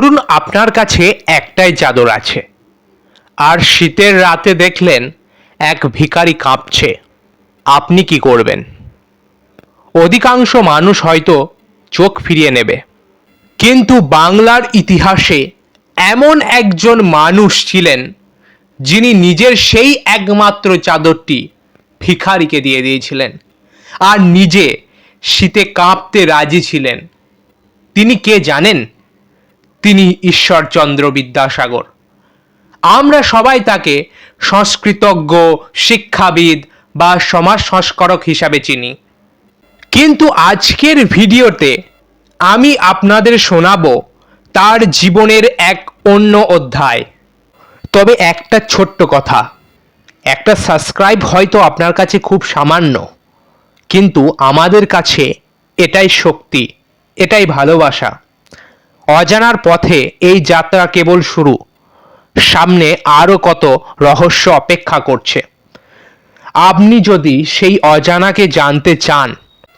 ধরুন আপনার কাছে একটাই চাদর আছে, আর শীতের রাতে দেখলেন এক ভিখারি কাঁপছে। আপনি কি করবেন? অধিকাংশ মানুষ হয়তো চোখ ফিরিয়ে নেবে। কিন্তু বাংলার ইতিহাসে এমন একজন মানুষ ছিলেন, যিনি নিজের সেই একমাত্র চাদরটি ভিখারিকে দিয়ে দিয়েছিলেন, আর নিজে শীতে কাঁপতে রাজি ছিলেন। তিনি কে জানেন? তিনি ঈশ্বরচন্দ্র বিদ্যাসাগর। আমরা সবাই তাকে সংস্কৃতজ্ঞ, শিক্ষাবিদ বা সমাজ সংস্কারক হিসাবে চিনি। কিন্তু আজকের ভিডিওতে আমি আপনাদের শোনাবো তার জীবনের এক অন্য অধ্যায়। তবে একটা ছোট্ট কথা, একটা সাবস্ক্রাইব হয়তো আপনার কাছে খুব সামান্য, কিন্তু আমাদের কাছে এটাই শক্তি, এটাই ভালোবাসা। অজানার পথে এই যাত্রা কেবল শুরু। সামনে আরও কত রহস্য অপেক্ষা করছে। আপনি যদি সেই অজানাকে জানতে চান,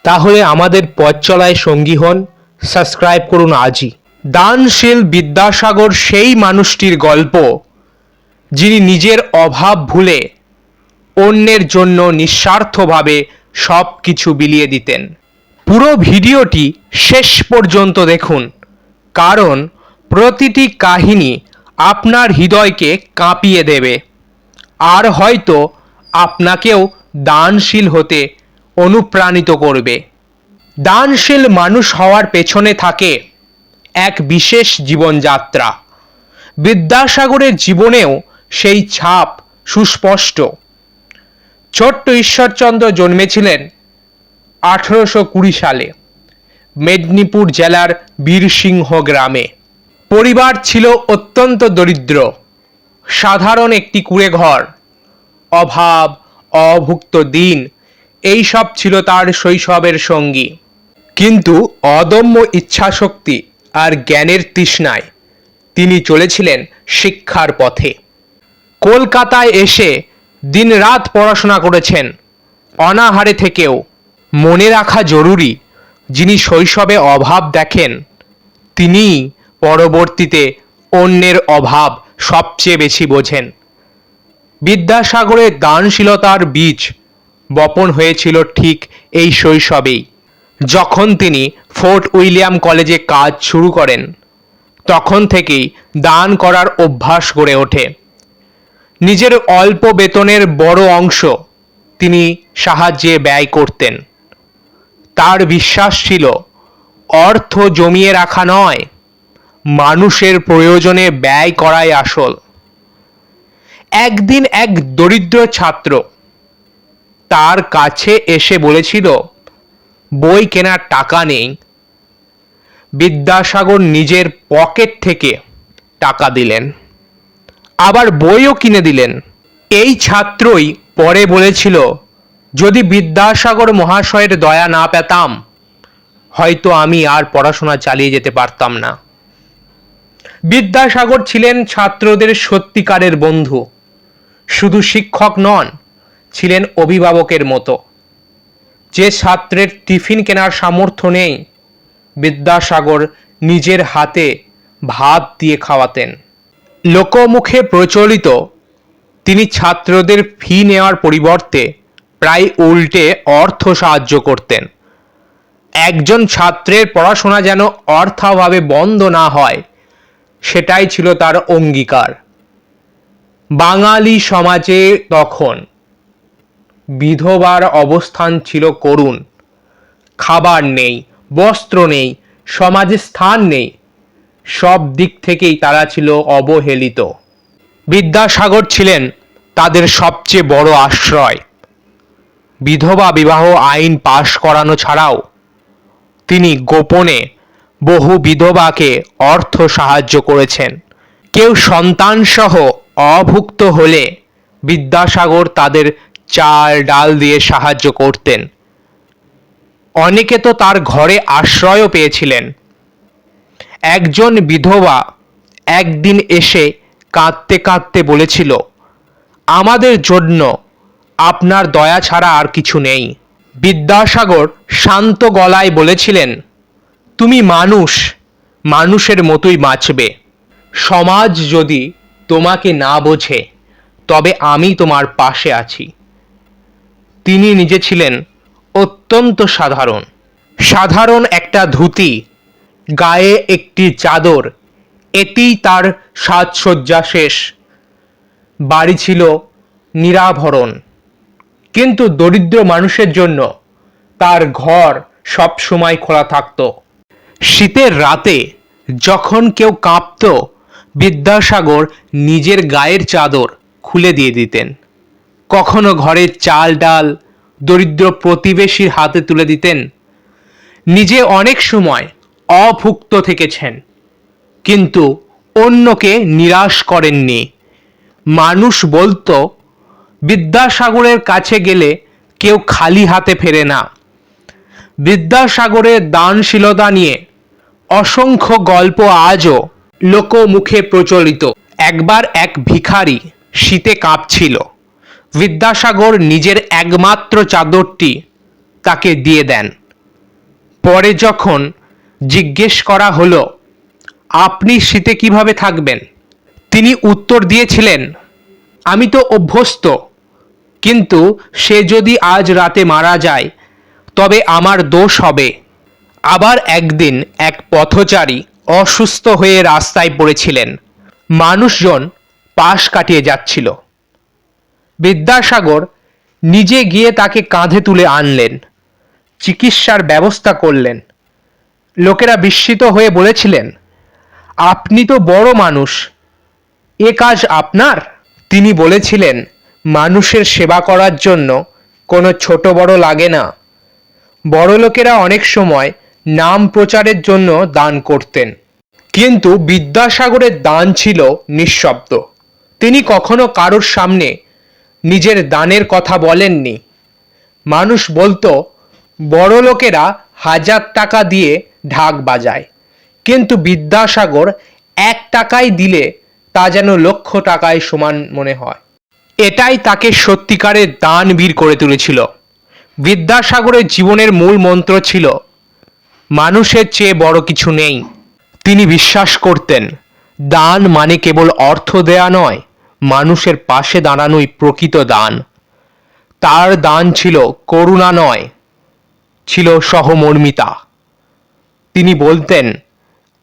তাহলে আমাদের পথ চলায় সঙ্গী হন, সাবস্ক্রাইব করুন আজই। দানশীল বিদ্যাসাগর সেই মানুষটির গল্প, যিনি নিজের অভাব ভুলে অন্যের জন্য নিঃস্বার্থভাবে সব কিছু বিলিয়ে দিতেন। পুরো ভিডিওটি শেষ পর্যন্ত দেখুন। কারণ প্রতিটি কাহিনী আপনার হৃদয়কে কাঁপিয়ে দেবে। আর হয়তো আপনাকেও দানশীল হতে অনুপ্রাণিত করবে। দানশীল মানুষ হওয়ার পেছনে থাকে এক বিশেষ জীবনযাত্রা। বিদ্যাসাগরের জীবনেও সেই ছাপ সুস্পষ্ট। ছোট্ট ঈশ্বরচন্দ্র জন্মেছিলেন আঠেরোশো কুড়ি সালে। মেদিনীপুর জেলার বীরসিংহ গ্রামে। পরিবার ছিল অত্যন্ত দরিদ্র। সাধারণ একটি কুড়ে ঘর অভাব, অভুক্ত দিন এই সব ছিল তার শৈশবের সঙ্গী। কিন্তু অদম্য ইচ্ছাশক্তি আর জ্ঞানের তৃষ্ণায় তিনি চলেছিলেন শিক্ষার পথে। কলকাতায় এসে দিনরাত পড়াশোনা করেছেন। অনাহারে থেকেও। মনে রাখা জরুরি যিনি শৈশবে অভাব দেখেন, তিনি পরবর্তীতে অন্যের অভাব সবচেয়ে বেশি বোঝেন। বিদ্যাসাগরের দানশীলতার বীজ বপন হয়েছিল ঠিক এই শৈশবেই। যখন তিনি ফোর্ট উইলিয়াম কলেজে কাজ শুরু করেন, তখন থেকেই দান করার অভ্যাস গড়ে ওঠে। নিজের অল্প বেতনের বড় অংশ তিনি সাহায্যে ব্যয় করতেন। তার বিশ্বাস ছিল, অর্থ জমিয়ে রাখা নয়, মানুষের প্রয়োজনে ব্যয় করাই আসল। একদিন এক দরিদ্র ছাত্র তার কাছে এসে বলেছিল, বই কেনার টাকা নেই। বিদ্যাসাগর নিজের পকেট থেকে টাকা দিলেন, আবার বইও কিনে দিলেন। এই ছাত্রই পরে বলেছিল যদি বিদ্যাসাগর মহাশয়ের দয়া না পেতাম, হয়তো আমি আর পড়াশোনা চালিয়ে যেতে পারতাম না। বিদ্যাসাগর ছিলেন ছাত্রদের সত্যিকারের বন্ধু, শুধু শিক্ষক নন, ছিলেন অভিভাবকের মতো। যে ছাত্রের টিফিন কেনার সামর্থ্য নেই, বিদ্যাসাগর নিজের হাতে ভাত দিয়ে খাওয়াতেন। লোকমুখে প্রচলিত, তিনি ছাত্রদের ফি নেওয়ার পরিবর্তে প্রায় উল্টে অর্থ সাহায্য করতেন। একজন ছাত্রের পড়াশোনা যেন অর্থাভাবে বন্ধ না হয়, সেটাই ছিল তার অঙ্গীকার। বাঙালি সমাজে তখন বিধবার অবস্থান ছিল করুণ। খাবার নেই, বস্ত্র নেই, সমাজে স্থান নেই, সব দিক থেকেই তারা ছিল অবহেলিত। বিদ্যাসাগর ছিলেন তাদের সবচেয়ে বড় আশ্রয়। বিধবা বিবাহ আইন পাশ করানো ছাড়াও তিনি গোপনে বহু বিধবাকে অর্থ সাহায্য করেছেন। কেউ সন্তানসহ অভুক্ত হলে বিদ্যাসাগর তাদের চাল ডাল দিয়ে সাহায্য করতেন। অনেকে তো তার ঘরে আশ্রয়ও পেয়েছিলেন। একজন বিধবা একদিন এসে কাঁদতে কাঁদতে বলেছিল, আমাদের জন্য আপনার দয়া ছাড়া আর কিছু নেই। বিদ্যাসাগর শান্ত গলায় বলেছিলেন, তুমি মানুষ, মানুষের মতোই বাঁচবে। সমাজ যদি তোমাকে না বোঝে, তবে আমি তোমার পাশে আছি। তিনি নিজে ছিলেন অত্যন্ত সাধারণ। সাধারণ একটা ধুতি, গায়ে একটি চাদর এতেই তার সাজসজ্জা শেষ। বাড়ি ছিল নিরাভরণ। কিন্তু দরিদ্র মানুষের জন্য তার ঘর সব সময় খোলা থাকত। শীতের রাতে যখন কেউ কাঁপত, বিদ্যাসাগর নিজের গায়ের চাদর খুলে দিয়ে দিতেন। কখনো ঘরের চাল ডাল দরিদ্র প্রতিবেশীর হাতে তুলে দিতেন। নিজে অনেক সময় অভুক্ত থেকেছেন, কিন্তু অন্যকে নিরাশ করেননি। মানুষ বলতো বিদ্যাসাগরের কাছে গেলে কেউ খালি হাতে ফেরে না। বিদ্যাসাগরের দানশীলতা নিয়ে অসংখ্য গল্প আজও লোকমুখে প্রচলিত। একবার এক ভিখারি শীতে কাঁপছিল। বিদ্যাসাগর নিজের একমাত্র চাদরটি তাকে দিয়ে দেন। পরে যখন জিজ্ঞেস করা হলো, আপনি শীতে কীভাবে থাকবেন? তিনি উত্তর দিয়েছিলেন, আমি তো অভ্যস্ত। কিন্তু সে যদি আজ রাতে মারা যায়, তবে আমার দোষ হবে। আবার একদিন এক পথচারী অসুস্থ হয়ে রাস্তায় পড়েছিলেন। মানুষজন পাশ কাটিয়ে যাচ্ছিল। বিদ্যাসাগর নিজে গিয়ে তাকে কাঁধে তুলে আনলেন। চিকিৎসার ব্যবস্থা করলেন। লোকেরা বিস্মিত হয়ে বলেছিলেন, আপনি তো বড় মানুষ, এ কাজ আপনার? তিনি বলেছিলেন মানুষের সেবা করার জন্য কোনো ছোট বড় লাগে না। বড় লোকেরা অনেক সময় নাম প্রচারের জন্য দান করতেন। কিন্তু বিদ্যাসাগরের দান ছিল নিঃশব্দ। তিনি কখনো কারোর সামনে নিজের দানের কথা বলেননি। মানুষ বলতো বড় লোকেরা হাজার টাকা দিয়ে ঢাক বাজায়, কিন্তু বিদ্যাসাগর এক টাকায় দিলে তা যেন লক্ষ টাকায় সমান মনে হয়। এটাই তাকে সত্যিকারের দানবীর করে তুলেছিল। বিদ্যাসাগরের জীবনের মূল মন্ত্র ছিল, মানুষের চেয়ে বড় কিছু নেই। তিনি বিশ্বাস করতেন, দান মানে কেবল অর্থ দেয়া নয়, মানুষের পাশে দাঁড়ানোই প্রকৃত দান। তার দান ছিল করুণা নয়, ছিল সহমর্মিতা। তিনি বলতেন,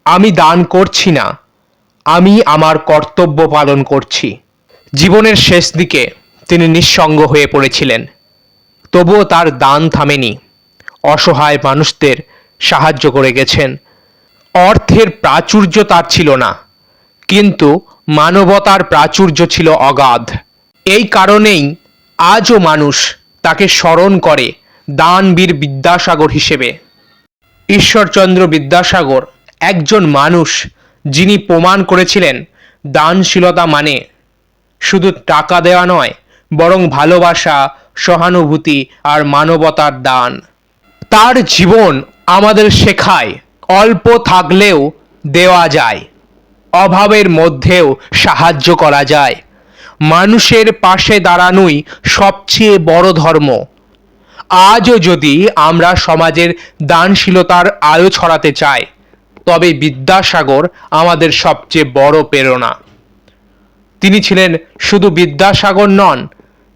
আমি দান করছি না, আমি আমার কর্তব্য পালন করছি। জীবনের শেষ দিকে তিনি নিঃসঙ্গ হয়ে পড়েছিলেন। তবুও তার দান থামেনি। অসহায় মানুষদের সাহায্য করে গেছেন। অর্থের প্রাচুর্য তার ছিল না, কিন্তু মানবতার প্রাচুর্য ছিল অগাধ। এই কারণেই আজও মানুষ তাকে স্মরণ করে দানবীর বিদ্যাসাগর হিসেবে। ঈশ্বরচন্দ্র বিদ্যাসাগর একজন মানুষ যিনি প্রমাণ করেছিলেন দানশীলতা মানে শুধু টাকা দেওয়া নয়, বরং ভালোবাসা, সহানুভূতি আর মানবতার দান। তার জীবন আমাদের শেখায়, অল্প থাকলেও দেওয়া যায়। অভাবের মধ্যেও সাহায্য করা যায়। মানুষের পাশে দাঁড়ানোই সবচেয়ে বড় ধর্ম। আজও যদি আমরা সমাজের দানশীলতার আলো ছড়াতে চাই, তবে বিদ্যাসাগর আমাদের সবচেয়ে বড় প্রেরণা। তিনি ছিলেন শুধু বিদ্যাসাগর নন,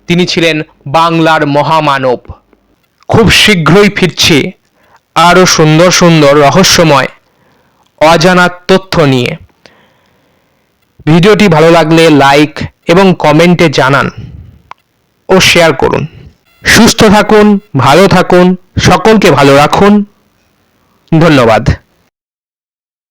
তিনি ছিলেন বাংলার মহামানব। খুব শীঘ্রই ফিরছি, আরও সুন্দর সুন্দর রহস্যময়, অজানা তথ্য নিয়ে। ভিডিওটি ভালো লাগলে লাইক এবং কমেন্টে জানান ও শেয়ার করুন। সুস্থ থাকুন, ভালো থাকুন, সকলকে ভালো রাখুন। ধন্যবাদ।